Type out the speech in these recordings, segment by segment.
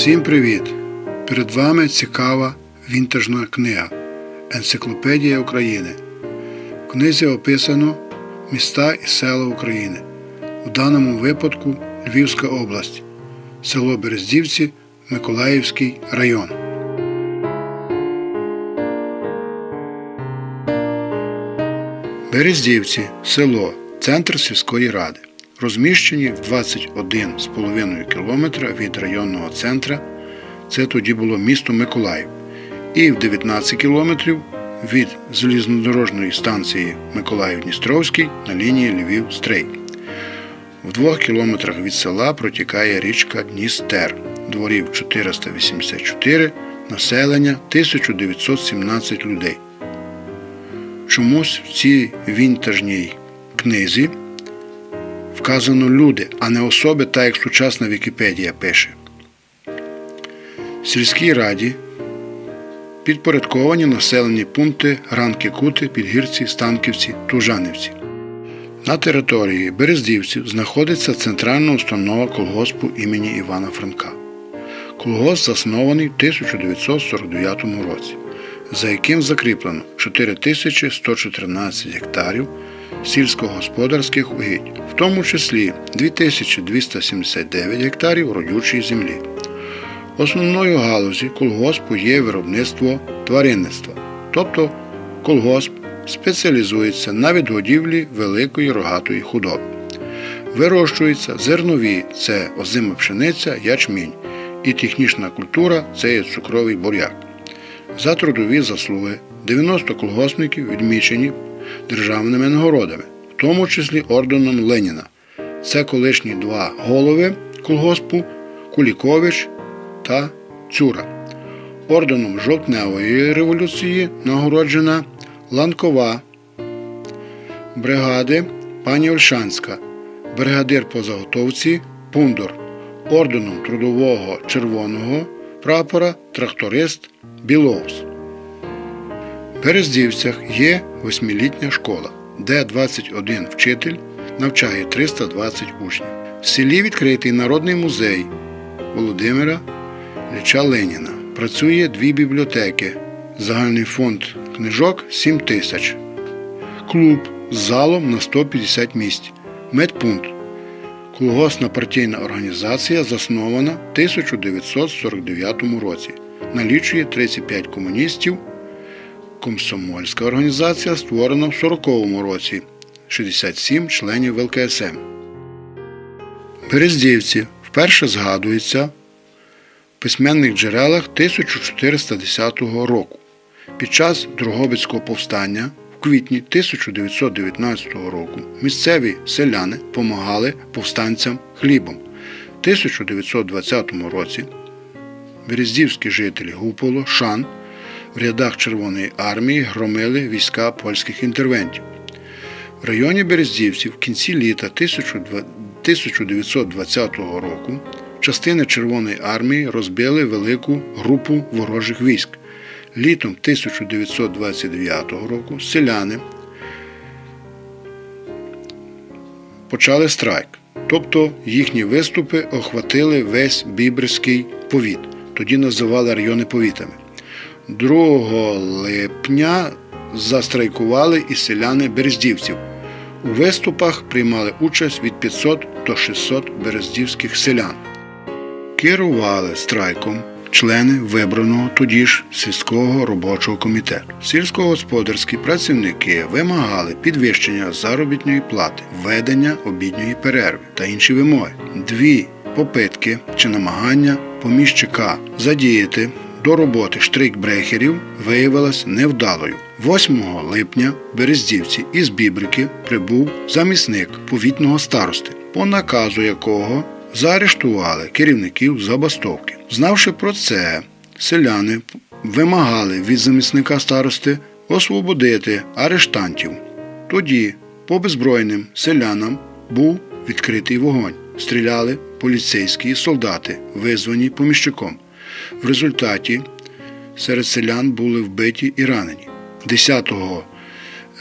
Всім привіт! Перед вами цікава вінтажна книга Енциклопедія України. В книзі описано міста і села України. У даному випадку Львівська область, село Берездівці, Миколаївський район. Берездівці село, центр сільської ради. Розміщені в 21,5 км від районного центра, це тоді було місто Миколаїв, і в 19 км від залізнодорожної станції Миколаїв-Дністровський на лінії Львів-Стрей. В двох кілометрах від села протікає річка Дністер, дворів 484, населення 1917 людей. Чомусь в цій вінтажній книзі вказано люди, а не особи, так як сучасна Вікіпедія пише. В сільській раді підпорядковані населені пункти Ранки Кути, Підгірці, Станківці, Тужанівці. На території Берездівців знаходиться центральна установа колгоспу імені Івана Франка. Колгосп заснований в 1949 році, за яким закріплено 4114 гектарів сільськогосподарських угідь, в тому числі 2279 гектарів родючої землі. Основною галузі колгоспу є виробництво тваринництва, тобто колгосп спеціалізується на відгодівлі великої рогатої худоби. Вирощуються зернові це озима пшениця, ячмінь, і технічна культура це є цукровий буряк. За трудові заслуги 90 колгоспників відмічені державними нагородами, в тому числі орденом Леніна. Це колишні два голови колгоспу Кулікович та Цюра. Орденом Жовтневої революції нагороджена Ланкова бригади пані Ольшанська, бригадир по заготовці Пундор, орденом Трудового червоного прапора тракторист Білоус. В Берездівцях є восьмилітня школа, де 21 вчитель навчає 320 учнів. В селі відкритий народний музей Володимира Ліча Леніна. Працює дві бібліотеки. Загальний фонд книжок 7 тисяч. Клуб з залом на 150 місць. Медпункт. Колгосна партійна організація заснована в 1949 році. Налічує 35 комуністів. Комсомольська організація створена в 40-му році. 67 членів ВЛКСМ. Берездівці вперше згадуються в письменних джерелах 1410 року. Під час Дрогобицького повстання в квітні 1919 року місцеві селяни помагали повстанцям хлібом. В 1920 році берездівські жителі Гуполо, Шан в рядах Червоної армії громили війська польських інтервентів. В районі Берездівців в кінці літа 1920 року частини Червоної армії розбили велику групу ворожих військ. Літом 1929 року селяни почали страйк, тобто їхні виступи охватили весь Бібрський повіт, тоді називали райони повітами. 2 липня застрайкували і селяни берездівців. У виступах приймали участь від 500 до 600 берездівських селян. Керували страйком члени вибраного тоді ж сільського робочого комітету. Сільськогосподарські працівники вимагали підвищення заробітної плати, введення обідньої перерви та інші вимоги. Дві попитки чи намагання поміщика задіяти до роботи штрейкбрехерів виявилась невдалою. 8 липня Берездівці із Бібрики прибув замісник повітного старости, по наказу якого заарештували керівників забастовки. Знавши про це, селяни вимагали від замісника старости освободити арештантів. Тоді по беззбройним селянам був відкритий вогонь. Стріляли поліцейські солдати, визвані поміщиком. В результаті серед селян були вбиті і ранені. 10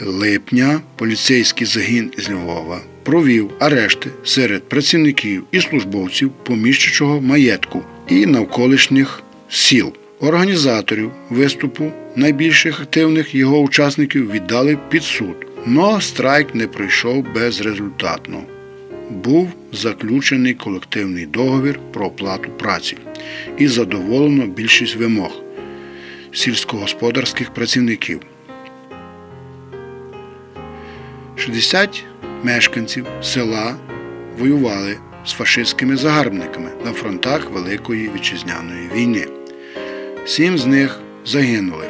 липня поліцейський загін із Львова провів арешти серед працівників і службовців поміщичого маєтку і навколишніх сіл. Організаторів виступу найбільших активних його учасників віддали під суд. Но страйк не пройшов безрезультатно. Був заключений колективний договір про оплату праці і задоволено більшість вимог сільськогосподарських працівників. 60 мешканців села воювали з фашистськими загарбниками на фронтах Великої Вітчизняної війни. Сім з них загинули.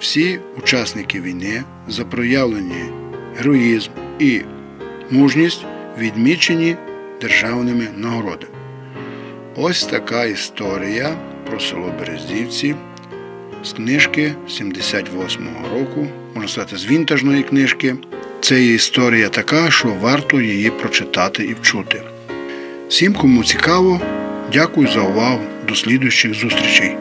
Всі учасники війни за проявлені героїзм і мужність відмічені державними нагородами. Ось така історія про село Берездівці з книжки 78-го року, можна сказати, з вінтажної книжки. Це є історія така, що варто її прочитати і вчути. Всім, кому цікаво, дякую за увагу. До слідуючих зустрічей.